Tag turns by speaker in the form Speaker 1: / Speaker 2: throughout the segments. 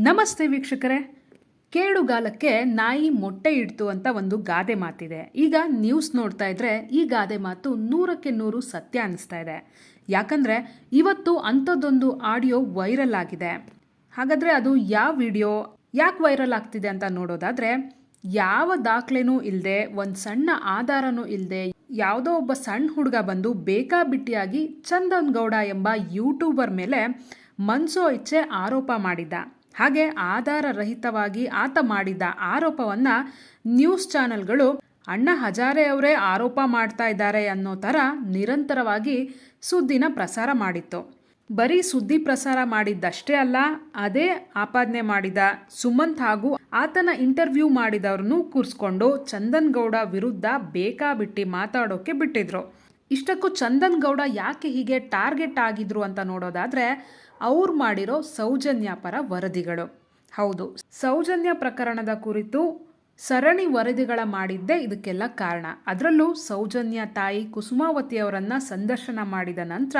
Speaker 1: ನಮಸ್ತೆ ವೀಕ್ಷಕರೇ. ಕೇಳುಗಾಲಕ್ಕೆ ನಾಯಿ ಮೊಟ್ಟೆ ಇಡ್ತು ಅಂತ ಒಂದು ಗಾದೆ ಮಾತಿದೆ. ಈಗ ನ್ಯೂಸ್ ನೋಡ್ತಾ ಇದ್ರೆ ಈ ಗಾದೆ ಮಾತು ನೂರಕ್ಕೆ ನೂರು ಸತ್ಯ ಅನಿಸ್ತಾ ಇದೆ. ಯಾಕಂದ್ರೆ ಇವತ್ತು ಅಂಥದ್ದೊಂದು ಆಡಿಯೋ ವೈರಲ್ ಆಗಿದೆ. ಹಾಗಾದ್ರೆ ಅದು ಯಾವ ವಿಡಿಯೋ ಯಾಕೆ ವೈರಲ್ ಆಗ್ತಿದೆ ಅಂತ ನೋಡೋದಾದ್ರೆ, ಯಾವ ದಾಖಲೆನೂ ಇಲ್ಲದೆ ಒಂದು ಸಣ್ಣ ಆಧಾರನೂ ಇಲ್ಲದೆ ಯಾವುದೋ ಒಬ್ಬ ಸಣ್ಣ ಹುಡುಗ ಬಂದು ಬೇಕಾಬಿಟ್ಟಿಯಾಗಿ ಚಂದನ್ ಗೌಡ ಎಂಬ ಯೂಟ್ಯೂಬರ್ ಮೇಲೆ ಮನ್ಸೋ ಇಚ್ಛೆ ಆರೋಪ ಮಾಡಿದ್ದ. ಹಾಗೆ ಆಧಾರ ರಹಿತವಾಗಿ ಆತ ಮಾಡಿದ ಆರೋಪವನ್ನ ನ್ಯೂಸ್ ಚಾನೆಲ್ಗಳು ಅಣ್ಣ ಹಜಾರೆ ಅವರೇ ಆರೋಪ ಮಾಡ್ತಾ ಇದ್ದಾರೆ ಅನ್ನೋ ಥರ ನಿರಂತರವಾಗಿ ಸುದ್ದಿನ ಪ್ರಸಾರ ಮಾಡಿತ್ತು. ಬರೀ ಸುದ್ದಿ ಪ್ರಸಾರ ಮಾಡಿದ್ದಷ್ಟೇ ಅಲ್ಲ, ಅದೇ ಆಪಾದನೆ ಮಾಡಿದ ಸುಮಂತ್ ಹಾಗೂ ಆತನ ಇಂಟರ್ವ್ಯೂ ಮಾಡಿದವ್ರನ್ನೂ ಕೂರಿಸ್ಕೊಂಡು ಚಂದನ್ಗೌಡ ವಿರುದ್ಧ ಬೇಕಾಬಿಟ್ಟಿ ಮಾತಾಡೋಕೆ ಬಿಟ್ಟಿದ್ರು. ಇಷ್ಟಕ್ಕೂ ಚಂದನ್ ಗೌಡ ಯಾಕೆ ಹೀಗೆ ಟಾರ್ಗೆಟ್ ಆಗಿದ್ರು ಅಂತ ನೋಡೋದಾದರೆ ಅವ್ರು ಮಾಡಿರೋ ಸೌಜನ್ಯ ಪರ ವರದಿಗಳು. ಹೌದು, ಸೌಜನ್ಯ ಪ್ರಕರಣದ ಕುರಿತು ಸರಣಿ ವರದಿಗಳ ಮಾಡಿದ್ದೇ ಇದಕ್ಕೆಲ್ಲ ಕಾರಣ. ಅದರಲ್ಲೂ ಸೌಜನ್ಯ ತಾಯಿ ಕುಸುಮಾವತಿಯವರನ್ನು ಸಂದರ್ಶನ ಮಾಡಿದ ನಂತರ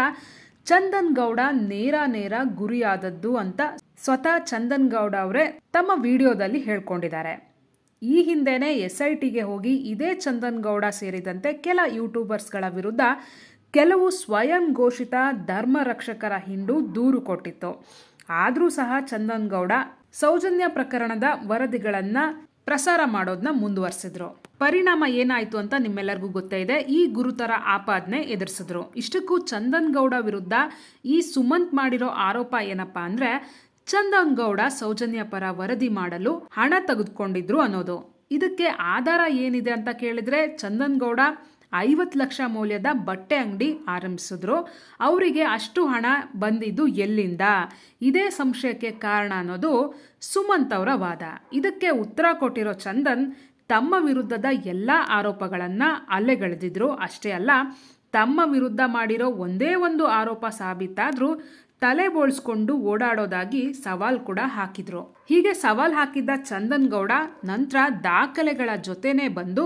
Speaker 1: ಚಂದನ್ ಗೌಡ ನೇರ ನೇರ ಗುರಿಯಾದದ್ದು ಅಂತ ಸ್ವತಃ ಚಂದನ್ ಗೌಡ ಅವರೇ ತಮ್ಮ ವಿಡಿಯೋದಲ್ಲಿ ಹೇಳ್ಕೊಂಡಿದ್ದಾರೆ. ಈ ಹಿಂದೆನೇ ಎಸ್ ಐ ಟಿಗೆ ಹೋಗಿ ಇದೇ ಚಂದನ್ ಗೌಡ ಸೇರಿದಂತೆ ಕೆಲ ಯೂಟ್ಯೂಬರ್ಸ್ಗಳ ವಿರುದ್ಧ ಕೆಲವು ಸ್ವಯಂ ಘೋಷಿತ ಧರ್ಮ ರಕ್ಷಕರ ಹಿಂಡು ದೂರು ಕೊಟ್ಟಿತ್ತು. ಆದರೂ ಸಹ ಚಂದನ್ ಗೌಡ ಸೌಜನ್ಯ ಪ್ರಕರಣದ ವರದಿಗಳನ್ನು ಪ್ರಸಾರ ಮಾಡೋದನ್ನ ಮುಂದುವರೆಸಿದ್ರು. ಪರಿಣಾಮ ಏನಾಯಿತು ಅಂತ ನಿಮ್ಮೆಲ್ಲರಿಗೂ ಗೊತ್ತೇ ಇದೆ. ಈ ಗುರುತರ ಆಪಾದನೆ ಎದುರಿಸಿದ್ರು. ಇಷ್ಟಕ್ಕೂ ಚಂದನ್ ಗೌಡ ವಿರುದ್ಧ ಈ ಸುಮಂತ್ ಮಾಡಿರೋ ಆರೋಪ ಏನಪ್ಪಾ ಅಂದ್ರೆ ಚಂದನ್ ಗೌಡ ಸೌಜನ್ಯ ಪರ ವರದಿ ಮಾಡಲು ಹಣ ತೆಗೆದುಕೊಂಡಿದ್ರು ಅನ್ನೋದು. ಇದಕ್ಕೆ ಆಧಾರ ಏನಿದೆ ಅಂತ ಕೇಳಿದ್ರೆ ಚಂದನ್ಗೌಡ ಐವತ್ತು ಲಕ್ಷ ಮೌಲ್ಯದ ಬಟ್ಟೆ ಅಂಗಡಿ ಆರಂಭಿಸಿದ್ರು. ಅವರಿಗೆ ಅಷ್ಟು ಹಣ ಬಂದಿದ್ದು ಎಲ್ಲಿಂದ? ಇದೇ ಸಂಶಯಕ್ಕೆ ಕಾರಣ ಅನ್ನೋದು ಸುಮಂತ್ ಅವರ ವಾದ. ಇದಕ್ಕೆ ಉತ್ತರ ಕೊಟ್ಟಿರೋ ಚಂದನ್ ತಮ್ಮ ವಿರುದ್ಧದ ಎಲ್ಲ ಆರೋಪಗಳನ್ನು ಅಲ್ಲೆಗೆಳೆದಿದ್ರು ಅಷ್ಟೇ ಅಲ್ಲ, ತಮ್ಮ ವಿರುದ್ಧ ಮಾಡಿರೋ ಒಂದೇ ಒಂದು ಆರೋಪ ಸಾಬೀತಾದ್ರೂ ತಲೆ ಬೋಳ್ಸ್ಕೊಂಡು ಓಡಾಡೋದಾಗಿ ಸವಾಲ್ ಕೂಡ ಹಾಕಿದ್ರು. ಹೀಗೆ ಸವಾಲ್ ಹಾಕಿದ್ದ ಚಂದನ್ ಗೌಡ ನಂತರ ದಾಖಲೆಗಳ ಜೊತೆನೆ ಬಂದು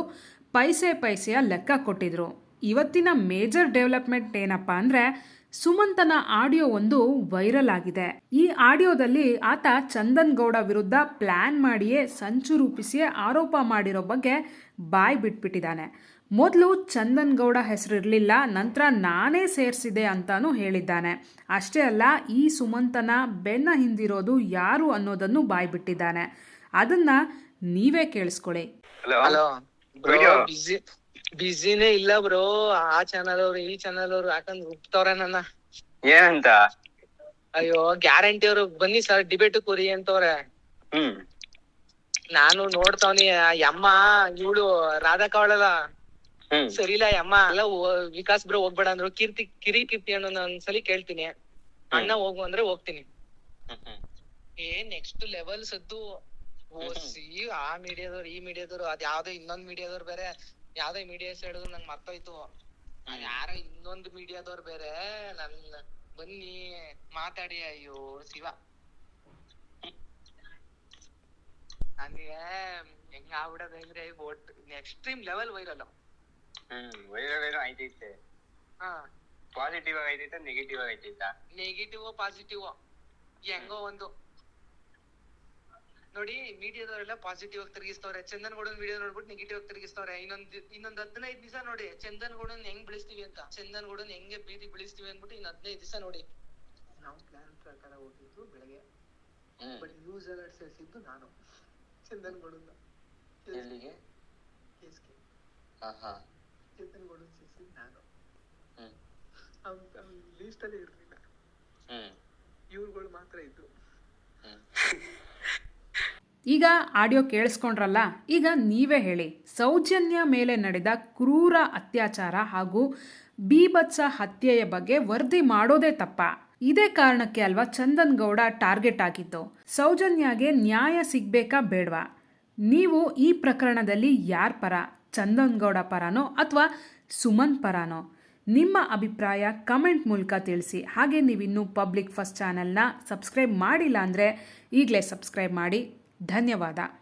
Speaker 1: ಪೈಸೆ ಪೈಸೆಯ ಲೆಕ್ಕ ಕೊಟ್ಟಿದ್ರು. ಇವತ್ತಿನ ಮೇಜರ್ ಡೆವಲಪ್ಮೆಂಟ್ ಏನಪ್ಪಾ ಅಂದ್ರೆ ಸುಮಂತನ ಆಡಿಯೋ ಒಂದು ವೈರಲ್ ಆಗಿದೆ. ಈ ಆಡಿಯೋದಲ್ಲಿ ಆತ ಚಂದನ್ ಗೌಡ ವಿರುದ್ಧ ಪ್ಲಾನ್ ಮಾಡಿಯೇ ಸಂಚು ರೂಪಿಸಿಯೇ ಆರೋಪ ಮಾಡಿರೋ ಬಗ್ಗೆ ಬಾಯ್ ಬಿಟ್ಬಿಟ್ಟಿದ್ದಾನೆ. ಮೊದಲು ಚಂದನ್ ಗೌಡ ಹೆಸರಿರಲಿಲ್ಲ ನಂತರ ನಾನೇ ಸೇರಿಸಿದೆ ಅಂತಾನೂ ಹೇಳಿದ್ದಾನೆ. ಅಷ್ಟೇ ಅಲ್ಲ ಈ ಸುಮಂತನ ಬೆನ್ನ ಹಿಂದಿರೋದು ಯಾರು ಅನ್ನೋದನ್ನು ಬಾಯ್ಬಿಟ್ಟಿದ್ದಾನೆ ಅದನ್ನ ನೀವೇ ಕೇಳಿಸ್ಕೊಳ್ಳಿ.
Speaker 2: ಬಿಸಿನೇ ಇಲ್ಲ ಬ್ರೋ. ಆ ಚಾನಲ್ ಅವ್ರು ಈ ಚಾನಲ್ ಅವ್ರು ಯಾಕಂದ್ರೆ ಹುಟ್ಟವ್ರೆ ನನ್ನ.
Speaker 3: ಏನಂತ?
Speaker 2: ಅಯ್ಯೋ ಗ್ಯಾರಂಟಿ ಅವ್ರು ಬನ್ನಿ ಸರ್ ಡಿಬೇಟ್ ಕೊರಿ ಅಂತವ್ರೆ.
Speaker 3: ಹ್ಮ್.
Speaker 2: ನಾನು ನೋಡ್ತಾವ್ನಿ ಯಮ್ಮ ಇವಳು ರಾಧಾ ಅವಳಲ್ಲ.
Speaker 3: ಹ್ಮ್.
Speaker 2: ಸರಿ ಇಲ್ಲ ಯಮ್ಮ ಅಲ್ಲ ಹೋ- ವಿಕಾಸ್ ಬ್ರೋ ಹೋಗ್ಬೇಡ ಅಂದ್ರು. ಕೀರ್ತಿ ಕಿರಿ ಕೀರ್ತಿ ಅನ್ನೋ ಒಂದ್ಸಲಿ ಕೇಳ್ತೀನಿ. ಅಣ್ಣ ಹೋಗು ಅಂದ್ರೆ ಹೋಗ್ತೀನಿ. ಏ ನೆಕ್ಸ್ಟ್ ಲೆವೆಲ್ ಸದ್ದು. ಓಸಿ ಆ ಮೀಡಿಯಾದವ್ರು ಈ ಮೀಡಿಯಾದವ್ರು ಅದ್ ಯಾವ್ದೋ ಇನ್ನೊಂದ್ ಮೀಡಿಯಾದವ್ರು ಬೇರೆ. ಯಾವ್ದೋ ಮೀಡಿಯಾ ಹೇಳಿದ್ರು ನಂಗೆ ಮರ್ತೋಯ್ತು. ಯಾರ ಯಾರೋ ಇನ್ನೊಂದ್ ಮೀಡಿಯಾದವ್ರು ಬೇರೆ ನನ್ ಬನ್ನಿ ಮಾತಾಡಿ ಅಯ್ಯೋ ಶಿವ. ನನಗೆ ಹೆಂಗ ಆಗ್ಬಿಡೋದ್ ಅಂದ್ರೆ ಒಟ್ ಎಕ್ಸ್ಟ್ರೀಮ್ ಲೆವೆಲ್ ವೈರಲ್
Speaker 3: ಹ್ಮ್ ವೈರಲ್ ಏನೋ ಆಯ್ತೈತೆ.
Speaker 2: ಹಾ.
Speaker 3: ಪಾಸಿಟಿವ್ ಆಗೈತೈತೆ ನೆಗೆಟಿವ್ ಆಗೈತೈತಾ
Speaker 2: ನೆಗೆಟಿವ್ ಪಾಸಿಟಿವ್ ಹೆಂಗೋ ಒಂದು. ನೋಡಿ ಮೀಡಿಯಾದವರೆಲ್ಲ ಪಾಸಿಟಿವ್ ಆಗಿ ತಿರುಗಿಸ್ತವ್ರೆ. ಚಂದನ್ ಗೌಡನ್ ವಿಡಿಯೋ ನೋಡ್ಬಿಟ್ಟು ನೆಗೆಟಿವ್ ಆಗಿ ತಿರುಗಿಸ್ತವ್ರೆ. ಇನ್ನೊಂದ್ ಇನ್ನೊಂದ್ ಹದಿನೈದು ದಿವಸ ನೋಡಿ ಚಂದನ್ ಗೌಡನ್ ಹೆಂಗ್ ಬೆಳೆಸ್ತೀವಿ ಅಂತ. ಚಂದನ್ ಗೌಡನ್ ಹೆಂಗೆ ಬೀದಿ ಬೆಳೆಸ್ತೀವಿ ಅಂದ್ಬಿಟ್ಟು ಇನ್ ಹದಿನೈದು ದಿವಸ ನೋಡಿ. ನಾವು ಪ್ಲಾನ್ ಪ್ರಕಾರ ಹೋಗಿದ್ದು ಬೆಳಗ್ಗೆ. ಬಟ್ ನ್ಯೂಸ್ ಅಲರ್ಟ್ ಸೇರಿಸಿದ್ದು ನಾನು. ಚಂದನ್ ಗೌಡನ್
Speaker 3: ಎಲ್ಲಿಗೆ?
Speaker 2: ಕೇಸ್ಗೆ. ಚಂದನ್ ಗೌಡನ್ ಸೇರಿಸಿದ್ದು ನಾನು.
Speaker 3: ಹ್ಮ್.
Speaker 2: ಅವ್ನ್ ಲೀಸ್ಟ್ ಅಲ್ಲಿ ಇರ್ಲಿಲ್ಲ. ಇವ್ರುಗಳು ಮಾತ್ರ ಇದ್ದು.
Speaker 1: ಈಗ ಆಡಿಯೋ ಕೇಳಿಸ್ಕೊಂಡ್ರಲ್ಲ, ಈಗ ನೀವೇ ಹೇಳಿ. ಸೌಜನ್ಯ ಮೇಲೆ ನಡೆದ ಕ್ರೂರ ಅತ್ಯಾಚಾರ ಹಾಗೂ ಬೀಭತ್ಸ ಹತ್ಯೆಯ ಬಗ್ಗೆ ವರದಿ ಮಾಡೋದೇ ತಪ್ಪ. ಇದೇ ಕಾರಣಕ್ಕೆ ಅಲ್ವಾ ಚಂದನ್ ಗೌಡ ಟಾರ್ಗೆಟ್ ಆಗಿದ್ದು? ಸೌಜನ್ಯಗೆ ನ್ಯಾಯ ಸಿಗ್ಬೇಕಾ ಬೇಡವಾ? ನೀವು ಈ ಪ್ರಕರಣದಲ್ಲಿ ಯಾರ ಪರ? ಚಂದನ್ ಗೌಡ ಪರನೋ ಅಥವಾ ಸುಮನ್ ಪರನೋ? ನಿಮ್ಮ ಅಭಿಪ್ರಾಯ ಕಮೆಂಟ್ ಮೂಲಕ ತಿಳಿಸಿ. ಹಾಗೆ ನೀವಿನ್ನೂ ಪಬ್ಲಿಕ್ ಫಸ್ಟ್ ಚಾನೆಲ್ನ ಸಬ್ಸ್ಕ್ರೈಬ್ ಮಾಡಿಲ್ಲ ಅಂದರೆ ಈಗಲೇ ಸಬ್ಸ್ಕ್ರೈಬ್ ಮಾಡಿ. ಧನ್ಯವಾದ.